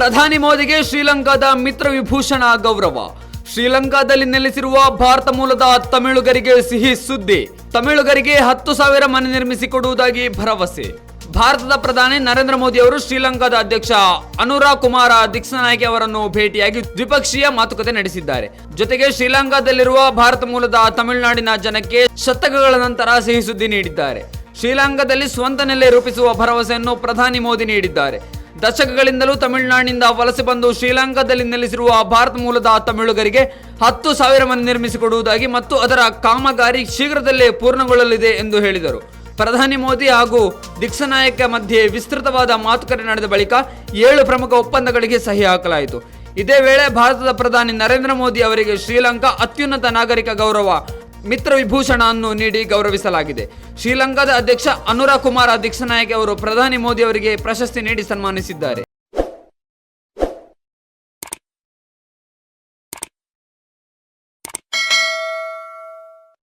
ಪ್ರಧಾನಿ ಮೋದಿಗೆ ಶ್ರೀಲಂಕಾದ ಮಿತ್ರ ವಿಭೂಷಣ ಗೌರವ. ಶ್ರೀಲಂಕಾದಲ್ಲಿ ನೆಲೆಸಿರುವ ಭಾರತ ಮೂಲದ ತಮಿಳುಗರಿಗೆ ಸಿಹಿ ಸುದ್ದಿ. ತಮಿಳುಗರಿಗೆ ಹತ್ತು ಸಾವಿರ ಮನೆ ನಿರ್ಮಿಸಿಕೊಡುವುದಾಗಿ ಭರವಸೆ. ಭಾರತದ ಪ್ರಧಾನಿ ನರೇಂದ್ರ ಮೋದಿ ಅವರು ಶ್ರೀಲಂಕಾದ ಅಧ್ಯಕ್ಷ ಅನುರಾ ಕುಮಾರ ದಿಕ್ಸನಾಯಕಿ ಅವರನ್ನು ಭೇಟಿಯಾಗಿ ದ್ವಿಪಕ್ಷೀಯ ಮಾತುಕತೆ ನಡೆಸಿದ್ದಾರೆ. ಜೊತೆಗೆ ಶ್ರೀಲಂಕಾದಲ್ಲಿರುವ ಭಾರತ ಮೂಲದ ತಮಿಳುನಾಡಿನ ಜನಕ್ಕೆ ಶತಕಗಳ ನಂತರ ಸಿಹಿ ಸುದ್ದಿ ನೀಡಿದ್ದಾರೆ. ಶ್ರೀಲಂಕಾದಲ್ಲಿ ಸ್ವಂತ ನೆಲೆ ರೂಪಿಸುವ ಭರವಸೆಯನ್ನು ಪ್ರಧಾನಿ ಮೋದಿ ನೀಡಿದ್ದಾರೆ. ದಶಕಗಳಿಂದಲೂ ತಮಿಳುನಾಡಿನಿಂದ ವಲಸೆ ಬಂದು ಶ್ರೀಲಂಕಾದಲ್ಲಿ ನೆಲೆಸಿರುವ ಭಾರತ ಮೂಲದ ತಮಿಳುಗರಿಗೆ ಹತ್ತು ಸಾವಿರ ಮನೆ ನಿರ್ಮಿಸಿಕೊಡುವುದಾಗಿ ಮತ್ತು ಅದರ ಕಾಮಗಾರಿ ಶೀಘ್ರದಲ್ಲೇ ಪೂರ್ಣಗೊಳ್ಳಲಿದೆ ಎಂದು ಹೇಳಿದರು. ಪ್ರಧಾನಿ ಮೋದಿ ಹಾಗೂ ದಿಕ್ಸನಾಯಕ ಮಧ್ಯೆ ವಿಸ್ತೃತವಾದ ಮಾತುಕತೆ ನಡೆದ ಬಳಿಕ ಏಳು ಪ್ರಮುಖ ಒಪ್ಪಂದಗಳಿಗೆ ಸಹಿ ಹಾಕಲಾಯಿತು. ಇದೇ ವೇಳೆ ಭಾರತದ ಪ್ರಧಾನಿ ನರೇಂದ್ರ ಮೋದಿ ಅವರಿಗೆ ಶ್ರೀಲಂಕಾ ಅತ್ಯುನ್ನತ ನಾಗರಿಕ ಗೌರವ ಮಿತ್ರ ವಿಭೂಷಣ ಅನ್ನು ನೀಡಿ ಗೌರವಿಸಲಾಗಿದೆ. ಶ್ರೀಲಂಕಾದ ಅಧ್ಯಕ್ಷ ಅನುರಾ ಕುಮಾರ ದಿಕ್ಸನಾಯಕ್ ಅವರು ಪ್ರಧಾನಿ ಮೋದಿ ಅವರಿಗೆ ಪ್ರಶಸ್ತಿ ನೀಡಿ ಸನ್ಮಾನಿಸಿದ್ದಾರೆ.